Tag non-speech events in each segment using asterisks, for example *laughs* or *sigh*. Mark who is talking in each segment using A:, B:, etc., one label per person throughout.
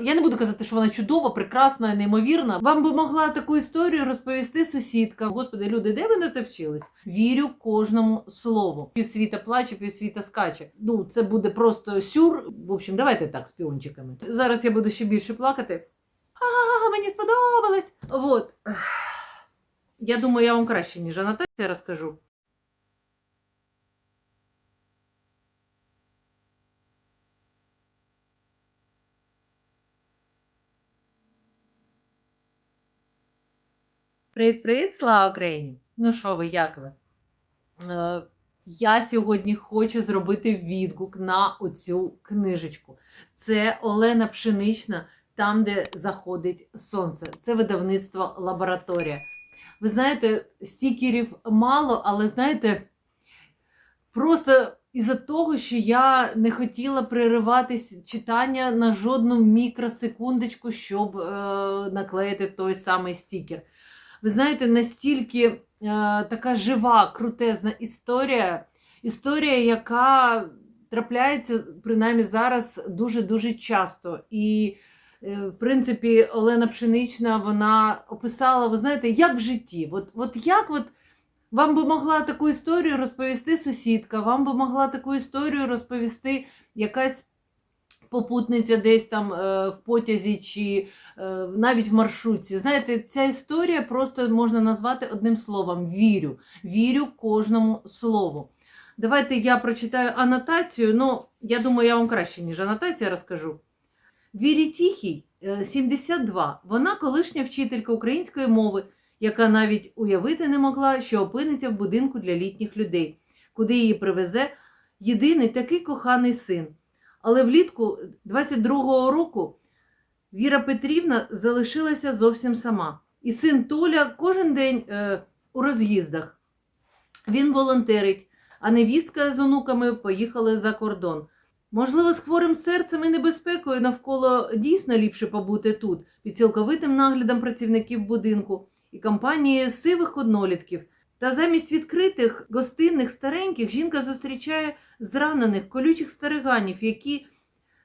A: Я не буду казати, що вона чудова, прекрасна, неймовірна. Вам би могла таку історію розповісти сусідка. Господи, люди, де ви на це вчились? Вірю кожному слову. Півсвіта плаче, півсвіта скаче. Ну, це буде просто сюр. В общем, давайте так, з піончиками. Зараз я буду ще більше плакати. А, мені сподобалось. Вот. Я думаю, я вам краще, ніж Анастасія розкажу. Привіт, привіт, слава Україні! Ну що ви, як ви? Е, я сьогодні хочу зробити відгук на оцю книжечку. Це Олена Пшенична, там, де заходить сонце. Це видавництво лабораторія. Ви знаєте, стікерів мало, але знаєте, просто із-за того, що я не хотіла пририватись читання на жодну мікросекундочку, щоб е, наклеїти той самий стікер. Ви знаєте, настільки е, така жива, крутезна історія, історія, яка трапляється принаймні зараз дуже-дуже часто. І, е, в принципі, Олена Пшенична вона описала, ви знаєте, як в житті. От, от як от вам би могла таку історію розповісти сусідка, вам би могла таку історію розповісти якась попутниця десь там е, в потязі чи е, навіть в маршрутці. Знаєте, ця історія просто можна назвати одним словом вірю. Вірю кожному слову. Давайте я прочитаю анотацію. Ну, я думаю, я вам краще, ніж анотація розкажу. Вірі Тіхій, е, 72. Вона колишня вчителька української мови, яка навіть уявити не могла, що опиниться в будинку для літніх людей, куди її привезе єдиний такий коханий син. Але влітку 22-го року Віра Петрівна залишилася зовсім сама. І син Толя кожен день е, у роз'їздах. Він волонтерить, а невістка з онуками поїхали за кордон. Можливо, з хворим серцем і небезпекою навколо дійсно ліпше побути тут, під цілковитим наглядом працівників будинку і компанії сивих однолітків. Та замість відкритих гостинних стареньких жінка зустрічає зранених колючих стариганів, які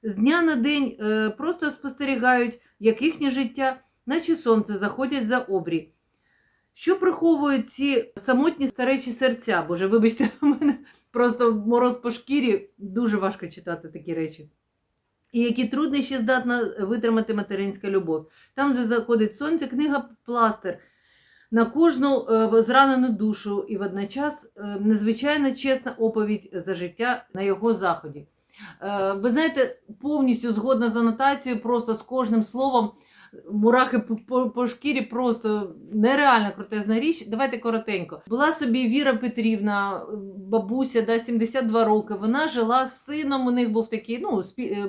A: з дня на день е, просто спостерігають, як їхнє життя, наче сонце, заходять за обрій. Що приховують ці самотні старечі серця? Боже, вибачте, *laughs* у мене просто мороз по шкірі, дуже важко читати такі речі. І які труднощі здатна витримати материнська любов. Там, де заходить сонце, книга пластир на кожну е, зранену душу і водночас е, незвичайно чесна оповідь за життя на його заході. Е, Ви знаєте, повністю згодна з анотацією, просто з кожним словом. Мурахи по, шкірі просто нереально крутезна річ. Давайте коротенько. Була собі Віра Петрівна, бабуся, да, 72 роки. Вона жила з сином. У них був такий ну,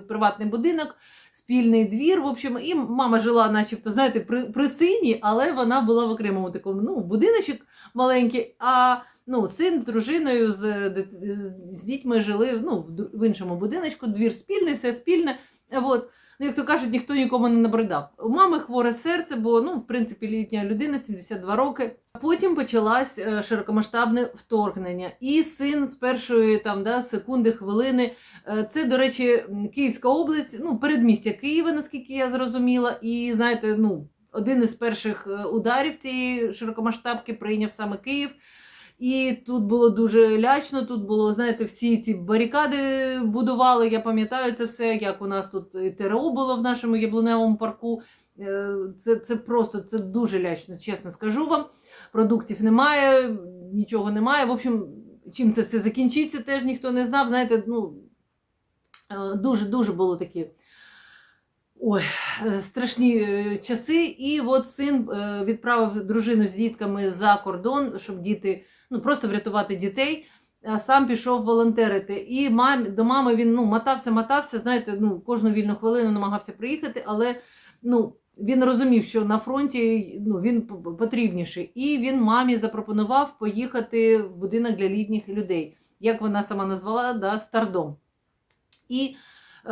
A: приватний будинок, спільний двір. В общем, і мама жила, начебто, знаєте, при, при сині, але вона була в окремому такому ну, будиночок маленький. А ну, син з дружиною, з, з, дітьми жили ну, в іншому будиночку, двір спільний, все спільне. От. Ну, як то кажуть, ніхто нікому не набридав. У мами хворе серце, бо ну, в принципі, літня людина, 72 роки. Потім почалось е, широкомасштабне вторгнення. І син з першої там, да, секунди, хвилини. е, Це, до речі, Київська область, ну, передмістя Києва, наскільки я зрозуміла. І знаєте, ну, один із перших е, ударів цієї широкомасштабки прийняв саме Київ. І тут було дуже лячно, тут було, знаєте, всі ці барикади будували. Я пам'ятаю це все, як у нас тут ТРО було в нашому яблуневому парку. Е, Це, це просто це дуже лячно, чесно скажу вам. Продуктів немає, нічого немає. В общем, чим це все закінчиться, теж ніхто не знав. Знаєте, ну е, дуже-дуже було такі. Ой, е, страшні часи. І от син відправив дружину з дітками за кордон, щоб діти ну просто врятувати дітей. Сам пішов волонтерити. І мам, до мами він ну, мотався, мотався. Знаєте, ну, кожну вільну хвилину намагався приїхати, але ну, він розумів, що на фронті ну, він потрібніший. І він мамі запропонував поїхати в будинок для літніх людей, як вона сама назвала, да, стардом. І е,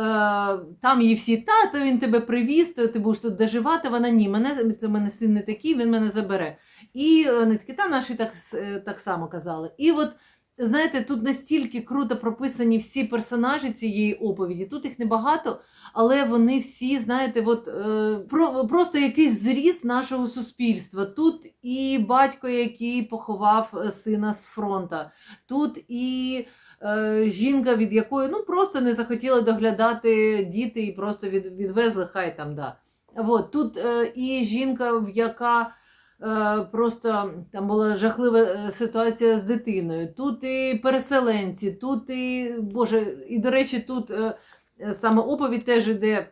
A: там її всі тато, він тебе привіз, ти будеш тут доживати. Вона ні, мене це мене син не такий, він мене забере. І е, такі та наші так, е, так само казали. І от знаєте, тут настільки круто прописані всі персонажі цієї оповіді. Тут їх небагато, але вони всі, знаєте, от, е, про, просто якийсь зріз нашого суспільства. Тут і батько, який поховав е, сина з фронта, тут і е, жінка, від якої ну, просто не захотіли доглядати діти і просто від, відвезли, хай там да. От, тут е, і жінка, яка е, просто там була жахлива е, ситуація з дитиною. Тут і переселенці, тут і Боже, і до речі, тут е, е, саме оповідь теж іде.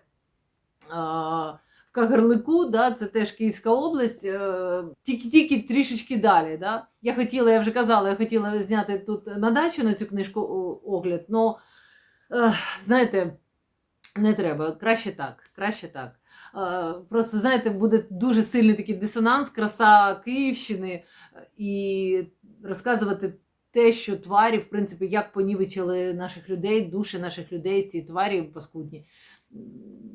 A: В Кагарлику, да, це теж Київська область, е, тільки, тільки трішечки далі. Да. Я хотіла, я вже казала, я хотіла зняти тут на дачу на цю книжку огляд, але знаєте, не треба. Краще так. Краще так. Е, Просто, знаєте, буде дуже сильний такий дисонанс, краса Київщини е, і розказувати те, що тварі, в принципі, як понівечили наших людей, душі наших людей, ці тварі паскудні.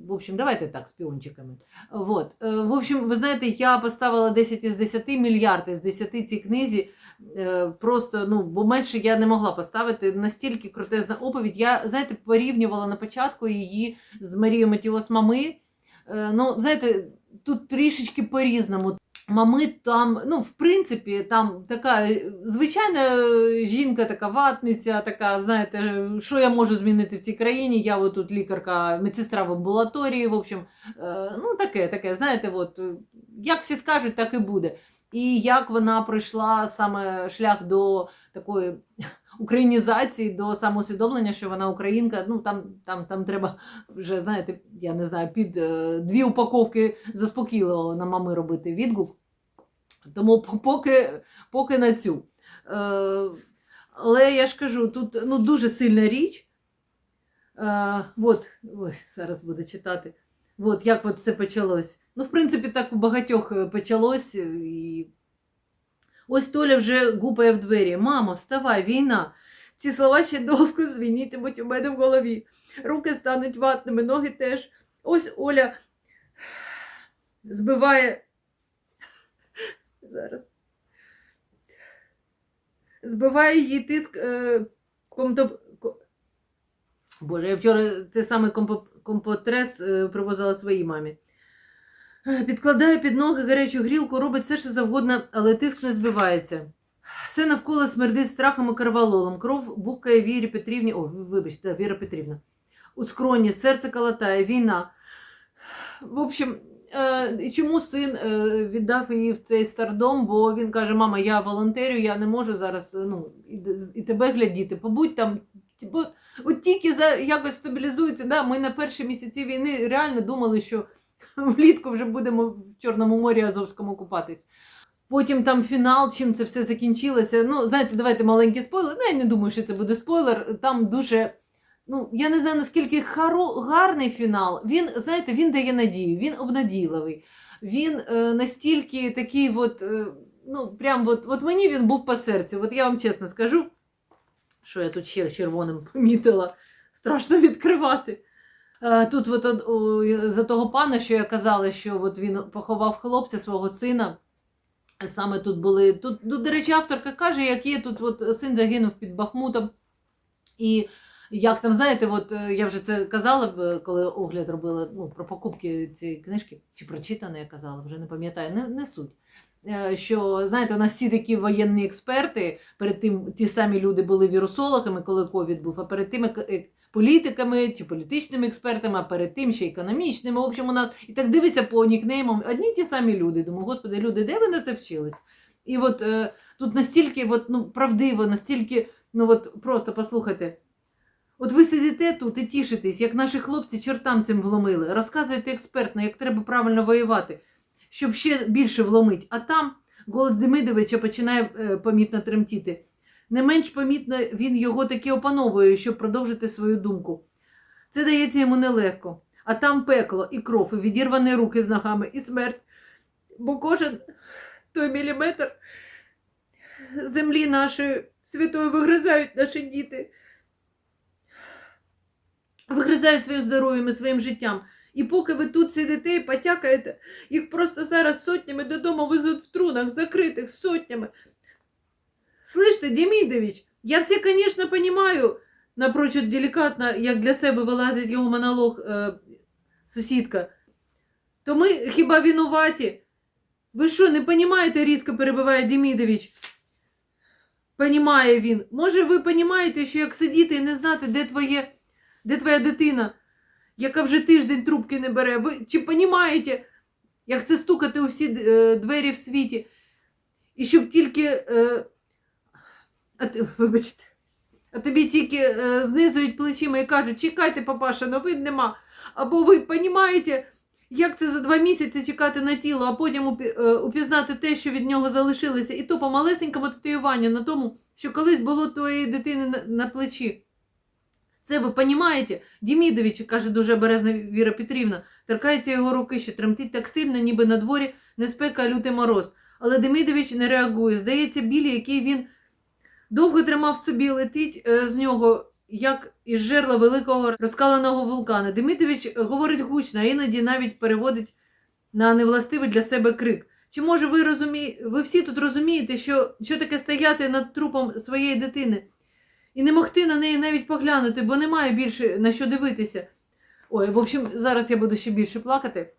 A: В общем, давайте так, з піончиками. Вот. Е, В общем, ви знаєте, я поставила 10 із 10 мільярд із 10 цій книзі. Просто, ну, бо менше я не могла поставити настільки крутезна оповідь. Я, знаєте, порівнювала на початку її з Марією Матіос Мами. Е, Ну, знаєте, тут трішечки по-різному. Мами там, ну, в принципі, там така е, звичайна е, жінка, така ватниця, така, знаєте, що я можу змінити в цій країні? Я тут лікарка, медсестра в амбулаторії, в общем, ну таке, таке, знаєте, от, як всі скажуть, так і буде. І як вона пройшла саме шлях до такої українізації, до самоусвідомлення, що вона українка. Ну там, там, там треба вже, знаєте, я не знаю, під е, дві упаковки заспокійливо на мами робити відгук. Тому поки, поки на цю. Е, але я ж кажу, тут ну, дуже сильна річ. Е, от, ой, зараз буду читати. От як от це почалось. Ну, в принципі, так у багатьох е, почалось. І... Ось Толя вже гупає в двері. Мамо, вставай, війна. Ці слова ще довго звінітимуть у мене в голові. Руки стануть ватними, ноги теж. Ось Оля збиває. Зараз. Збиває її тиск. Е. Боже, я вчора те саме компотрес е, привозила своїй мамі. Підкладає під ноги гарячу грілку, робить все, що завгодно, але тиск не збивається. Все навколо смердить страхом і кровололом. Кров бухкає Вірі Петрівні. О, вибачте, Віра Петрівна. У скроні, серце калатає, війна. В общем, е, чому син е, віддав її в цей стардом? Бо він каже: мама, я волонтерю, я не можу зараз е, ну, і, тебе глядіти. Побудь там. Бо от тільки за якось стабілізується. Да, ми на перші місяці війни реально думали, що влітку вже будемо в Чорному морі Азовському купатись. Потім там фінал, чим це все закінчилося. Ну, знаєте, давайте маленький спойлер. Ну, я не думаю, що це буде спойлер. Там дуже. Ну, я не знаю, наскільки харо, гарний фінал. Він, знаєте, він дає надію, він обнадійливий. Він е, настільки такий, от, е, ну, прям от, от мені він був по серцю. От я вам чесно скажу, що я тут ще червоним помітила. Страшно відкривати. Е, Тут от, за того пана, що я казала, що от він поховав хлопця свого сина. Саме тут були. Тут, тут, до речі, авторка каже, як є тут от син загинув під Бахмутом. І як там, знаєте, от е, я вже це казала, коли огляд робила ну, про покупки цієї книжки, чи прочитане, я казала, вже не пам'ятаю, не, не суть. Е, Що, знаєте, у нас всі такі воєнні експерти, перед тим ті самі люди були вірусологами, коли ковід був, а перед тим політиками чи політичними експертами, а перед тим ще економічними. В общем, у нас і так дивися по нікнеймам, одні ті самі люди. Думаю, господи, люди, де ви на це вчились? І от е, тут настільки от, ну, правдиво, настільки, ну от просто послухайте. От ви сидите тут і тішитесь, як наші хлопці чортам цим вломили, розказуєте експертно, як треба правильно воювати, щоб ще більше вломить. А там голос Демидовича починає е, помітно тремтіти. Не менш помітно він його таки опановує, щоб продовжити свою думку. Це дається йому нелегко. А там пекло і кров, і відірвані руки з ногами, і смерть. Бо кожен той міліметр землі нашої святої вигризають наші діти. Вигризають своїм здоров'ям і своїм життям. І поки ви тут сидите і потякаєте, їх просто зараз сотнями додому везуть в трунах, закритих сотнями. Слышите, Демідович, Я все, звісно, розумію, напрочуд делікатно, як для себе вилазить його монолог е, сусідка. То ми хіба винуваті? Ви що, не розумієте, різко перебиває Демідович? Понімає він. Може, ви розумієте, що як сидіти і не знати, де, твоє, де твоя дитина, яка вже тиждень трубки не бере. Ви чи розумієте, як це стукати у всі е, двері в світі? І щоб тільки. Е, а ти, вибачте, а тобі тільки е, знизують плечима і кажуть, чекайте, папаша, новин нема. Або ви розумієте, як це за два місяці чекати на тіло, а потім е, упізнати те, що від нього залишилося, і то по малесенькому татуюванню на тому, що колись було твоєї дитини на, на плечі. Це ви розумієте? Дімідович, каже дуже березна Віра Петрівна, торкається його руки, що тремтить так сильно, ніби на дворі не спека, а лютий мороз. Але Демидович не реагує. Здається, біль, який він довго тримав собі, летить е, з нього, як із жерла великого розкаленого вулкана. Демидович говорить гучно, а іноді навіть переводить на невластивий для себе крик. Чи може ви розумі... ви всі тут розумієте, що, що таке стояти над трупом своєї дитини і не могти на неї навіть поглянути, бо немає більше на що дивитися. Ой, в общем, зараз я буду ще більше плакати.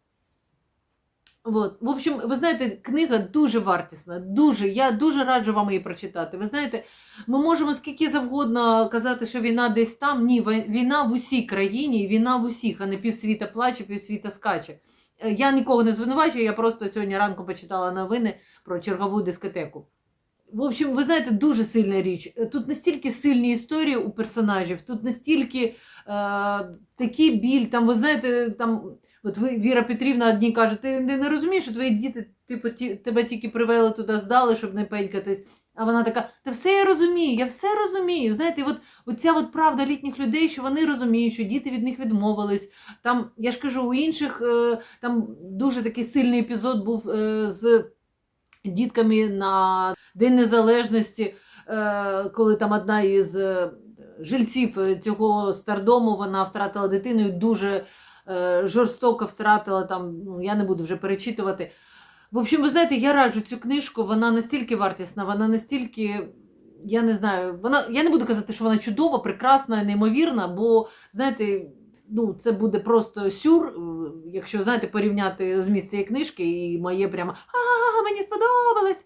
A: Вот. В общем, ви знаєте, книга дуже вартісна, дуже. Я дуже раджу вам її прочитати. Ви знаєте, ми можемо скільки завгодно казати, що війна десь там. Ні, війна в усій країні, війна в усіх, а не півсвіта плаче, півсвіта скаче. Е, Я нікого не звинувачую, я просто сьогодні ранку почитала новини про чергову дискотеку. В общем, ви знаєте, дуже сильна річ. Е, Тут настільки сильні історії у персонажів, тут настільки е, такий біль, там, ви знаєте, там. От ви, Віра Петрівна одні каже, ти не, розумієш, що твої діти типу, ті, тебе тільки привели туди, здали, щоб не пенькатись. А вона така, та все я розумію, я все розумію. Знаєте, от, оця от правда літніх людей, що вони розуміють, що діти від них відмовились. Там, я ж кажу, у інших е, там дуже такий сильний епізод був е, з дітками на День Незалежності, е, коли там одна із жильців цього стардому вона втратила дитину і дуже жорстоко втратила там, ну я не буду вже перечитувати. В общем, ви знаєте, я раджу цю книжку, вона настільки вартісна, вона настільки, я не знаю, вона, я не буду казати, що вона чудова, прекрасна, неймовірна, бо, знаєте, ну, це буде просто сюр, е, якщо, знаєте, порівняти зміст цієї книжки і моє прямо а мені сподобалось.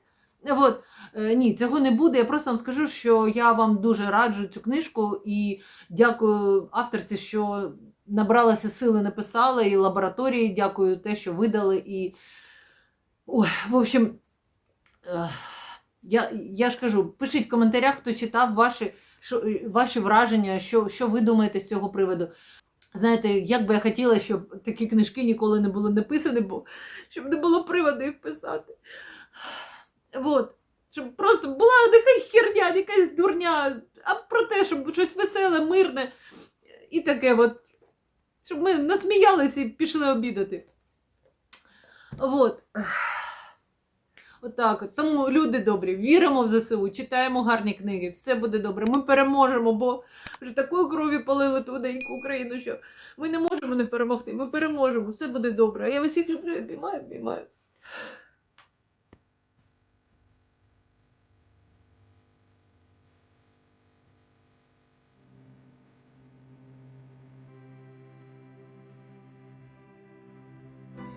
A: От. Е, Ні, цього не буде. Я просто вам скажу, що я вам дуже раджу цю книжку і дякую авторці, що набралася сили, написала, і лабораторії, дякую те, що видали. І... Ой, в общем, я, я ж кажу, пишіть в коментарях, хто читав ваші, що, ваші враження, що, що ви думаєте з цього приводу. Знаєте, як би я хотіла, щоб такі книжки ніколи не були написані, бо щоб не було приводу їх писати. Вот. Щоб просто була нехай херня, якась дурня, а про те, щоб щось веселе, мирне і таке от. Щоб ми насміялися і пішли обідати. От. Отак. от. Тому люди добрі, віримо в ЗСУ, читаємо гарні книги, все буде добре. Ми переможемо, бо вже такою крові полили туди Україну, що ми не можемо не перемогти. Ми переможемо, все буде добре. А я всіх люблю, обіймаю, обіймаю.